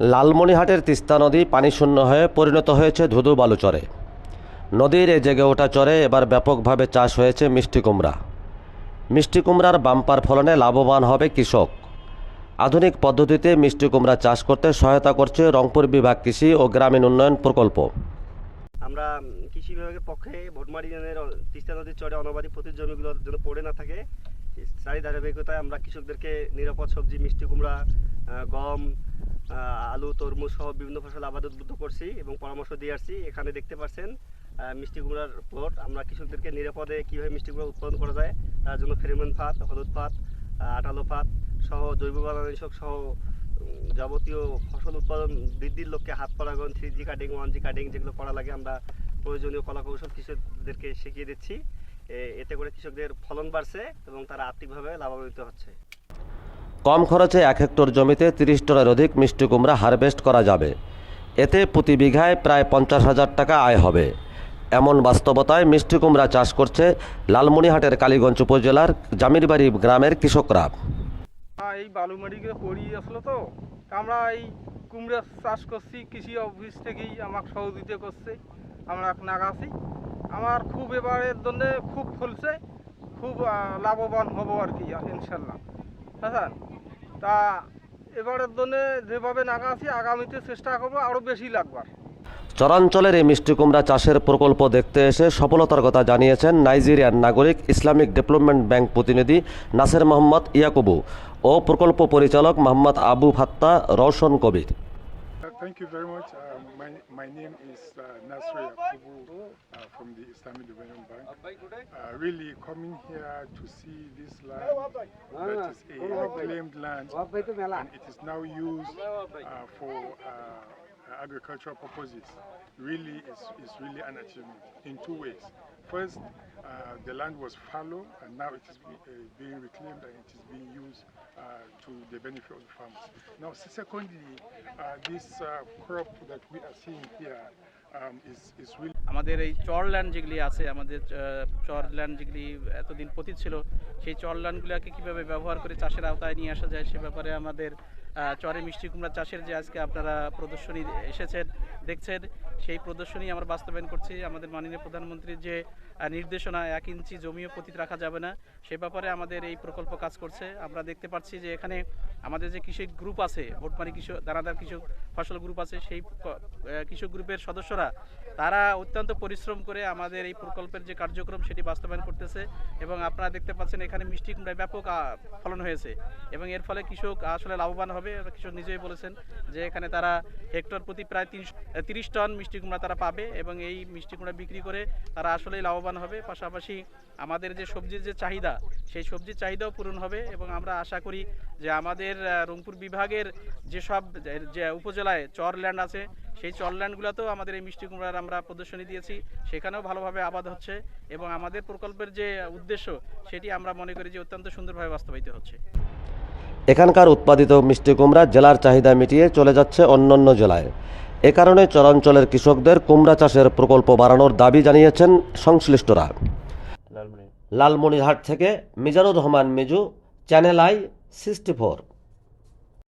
লালমনিহাটের তিস্তা নদী পানিশূন্য হয়ে পরিণত হয়েছে ধুধু বালুচরে। নদীর এ জেগে ওঠা চরে এবার ব্যাপকভাবে চাষ হয়েছে মিষ্টি কুমড়া। মিষ্টি কুমড়ার বাম্পার ফলনে লাভবান হবে কৃষক। আধুনিক পদ্ধতিতে মিষ্টি কুমড়া চাষ করতে সহায়তা করছে রংপুর বিভাগ কৃষি ও গ্রামীণ উন্নয়ন প্রকল্প। আমরা কৃষি বিভাগের পক্ষে ভোটমারি তিস্তা নদীর চরে অনবাদী প্রতি জমিগুলো যেন পড়ে না থাকে তারই ধারাবাহিকতায় আমরা কৃষকদেরকে নিরাপদ সবজি, মিষ্টি কুমড়া গম আলু, তরমুজ সহ বিভিন্ন ফসল আবাদ উদ্বুদ্ধ করছি এবং পরামর্শ দিয়ে আসছি। এখানে দেখতে পাচ্ছেন মিষ্টি কুমড়ার প্লট আমরা কৃষকদেরকে নিরাপদে কীভাবে মিষ্টি কুমড়া উৎপাদন করা যায়, তার জন্য ফেরিমন ফাত হলুদ ফাত আটালো ফাত সহ জৈব বানানিশক সহ যাবতীয় ফসল উৎপাদন বৃদ্ধির লক্ষ্যে হাত পরাগন three G cutting one G cutting যেগুলো করা লাগে আমরা প্রয়োজনীয় কলা কৌশল কৃষকদেরকে শিখিয়ে দিচ্ছি। এতে করে কৃষকদের ফলন বাড়ছে এবং তারা আর্থিকভাবে লাভান্বিত হচ্ছে। কম খরচে এক হেক্টর জমিতে তিরিশ টনের অধিক মিষ্টি কুমড়া হারভেস্ট করা যাবে। এতে প্রতি বিঘায় প্রায় পঞ্চাশ হাজার টাকা আয় হবে। এমন বাস্তবতায় মিষ্টি কুমড়া চাষ করছে লালমনিহাটের কালীগঞ্জ উপজেলার জামিরবাড়ি গ্রামের কৃষকরা। এই বালুমাটিগুলো পড়িয়ে আসলো তো। আমরা এই কুমড়া চাষ করছি, কৃষি অফিস থেকেই আমাকে সহযোগিতা করছে। আমরা এখন আগাছি আমার খুব এবারের জন্য খুব ফলছে। খুব লাভবান হব আর কি, ইনশাল্লাহ। হ্যাঁ তা এবারের জন্য যেভাবে নাগাছি, আগামীতে চেষ্টা করব আরও বেশি লাগবার। চরাঞ্চলের এই মিষ্টি কুমড়া চাষের প্রকল্প দেখতে এসে সফলতার কথা জানিয়েছেন নাইজেরিয়ার নাগরিক ইসলামিক ডেভেলপমেন্ট ব্যাংক প্রতিনিধি নাসের মোহাম্মদ ইয়াকুবু ও প্রকল্প পরিচালক মোহাম্মদ আবু ফাত্তা রওশন কবির। Thank you very much. Um, my, my name is uh, Nasri Yakubu uh, from the Islamic Development Bank. Uh, really coming here to see this land that is a reclaimed land and it is now used uh, for uh, agricultural purposes. Really is, is really an achievement in two ways. First, uh, the land was fallow and now it is uh, being reclaimed and it is being used uh, to the benefit of the farmers. Now, secondly, uh, this uh, crop that we are seeing here um, is, is really আমাদের এই চর land যেগুলি আছে আমাদের চর land যেগুলি এতদিন পতিত ছিল সেই চর ল্যান্ডগুলোকে কীভাবে ব্যবহার করে চাষের আওতায় নিয়ে আসা যায় সে ব্যাপারে আমাদের চরে মিষ্টি কুমড়া চাষের যে আজকে আপনারা প্রদর্শনী এসেছেন, দেখছেন, সেই প্রদর্শনী আমরা বাস্তবায়ন করছি। আমাদের মাননীয় প্রধানমন্ত্রীর যে নির্দেশনা, এক ইঞ্চি জমিও পতিত রাখা যাবে না। সে ব্যাপারে আমাদের এই প্রকল্প কাজ করছে। আমরা দেখতে পাচ্ছি যে এখানে আমাদের যে কৃষক গ্রুপ আছে ভোটমারি কৃষক, দানাদার কৃষক, ফসল গ্রুপ আছে, সেই কৃষক গ্রুপের সদস্যরা, তারা অত্যন্ত পরিশ্রম করে আমাদের এই প্রকল্পের যে কার্যক্রম, সেটি বাস্তবায়ন করতেছে। এবং আপনারা দেখতে পাচ্ছেন এখানে মিষ্টি কুমড়ায় ব্যাপক ফলন হয়েছে। এবং এর ফলে কৃষক আসলে লাভবান হবে। এবং কৃষক নিজেই বলেছেন যে এখানে তারা হেক্টর প্রতি প্রায় তিরিশ টন মিষ্টি কুমড়া তারা পাবে এবং এই মিষ্টি কুমড়া বিক্রি করে তারা আসলেই লাভবান হবে। পাশাপাশি আমাদের যে সবজির যে চাহিদা, সেই সবজির চাহিদাও পূরণ হবে এবং আমরা আশা করি যে আমাদের রংপুর বিভাগের যেসব যে উপজেলায় চর ল্যান্ড আছে, সেই চর ল্যান্ডগুলোতেও আমাদের এই মিষ্টি কুমড়ার আমরা প্রদর্শনী দিয়েছি। সেখানেও ভালোভাবে আবাদ হচ্ছে এবং আমাদের প্রকল্পের যে উদ্দেশ্য, সেটি আমরা মনে করি যে অত্যন্ত সুন্দরভাবে বাস্তবায়িত হচ্ছে। এখানকার উৎপাদিত মিষ্টি কুমড়া জেলার চাহিদা মিটিয়ে চলে যাচ্ছে অন্যান্য জেলায়। এ কারণে চরাঞ্চলের কৃষকদের কুমড়া চাষের প্রকল্প বাড়ানোর দাবি জানিয়েছেন সংশ্লিষ্টরা। লালমনিরহাট। থেকে Mizanur Rahman Mizu channel I sixty four.